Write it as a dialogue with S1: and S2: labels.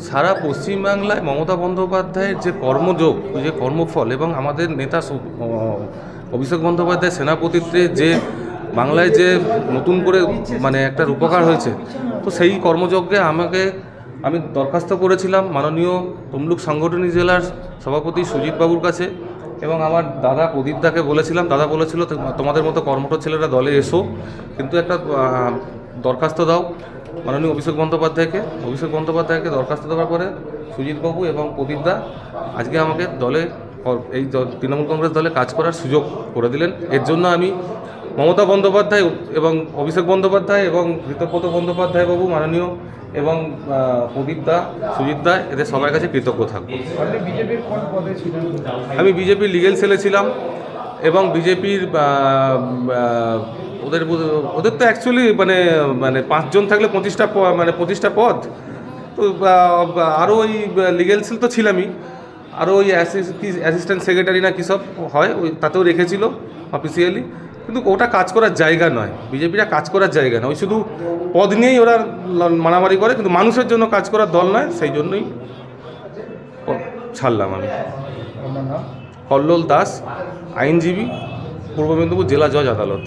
S1: সারা পশ্চিমবাংলায় মমতা বন্দ্যোপাধ্যায়ের যে কর্মযোগ, যে কর্মফল এবং আমাদের নেতা অভিষেক বন্দ্যোপাধ্যায় সেনাপতিত্বে যে বাংলায় যে নতুন করে মানে একটা উপকার হয়েছে, তো সেই কর্মযজ্ঞে আমাকে আমি দরখাস্ত করেছিলাম মাননীয় তমলুক সাংগঠনিক জেলার সভাপতি সুজিত বাবুর কাছে এবং আমার দাদা প্রদীপদাকে বলেছিলাম, দাদা বলেছিল "তো- তোমাদের মতো কর্মঠ ছেলেরা দলে এসো, কিন্তু একটা দরখাস্ত দাও। মাননীয় অভিষেক বন্দ্যোপাধ্যায়কে অভিষেক বন্দ্যোপাধ্যায়কে দরখাস্ত দেওয়ার পরে সুজিতবাবু এবং প্রদীপদা আজকে আমাকে দলে এই দ- তৃণমূল কংগ্রেস দলে কাজ করার সুযোগ করে দিলেন। এর জন্য আমি মমতা বন্দ্যোপাধ্যায় এবং অভিষেক বন্দ্যোপাধ্যায় এবং ঋতব্রত বন্দ্যোপাধ্যায় বাবু মাননীয় এবং আহ, প্রদীপদা সুজিতদা এদের সবার কাছে কৃতজ্ঞ থাকব। আমি বিজেপির লিগেল সেলে ছিলাম। এবং বিজেপির ওদের ওদের তো অ্যাকচুয়ালি মানে মানে পাঁচজন থাকলে পঁচিশটা মানে পঁচিশটা পদ। তো আরও ওই লিগেল সেল তো ছিলামই। আরও ওই অ্যাসিস্ট্যান্ট সেক্রেটারি না কী সব হয়, ওই তাতেও রেখেছিল অফিসিয়ালি কিন্তু ওটা কাজ করার জায়গা নয়। বিজেপিরা কাজ করার জায়গা নয়। ওই শুধু পদ নিয়েই ওরা মারামারি করে, কিন্তু মানুষের জন্য কাজ করার দল নয়, সেই জন্যই ছাড়লাম আমি। কল্লোল দাস আইনজীবী পূর্ব মেদিনীপুর জেলা জজ আদালত।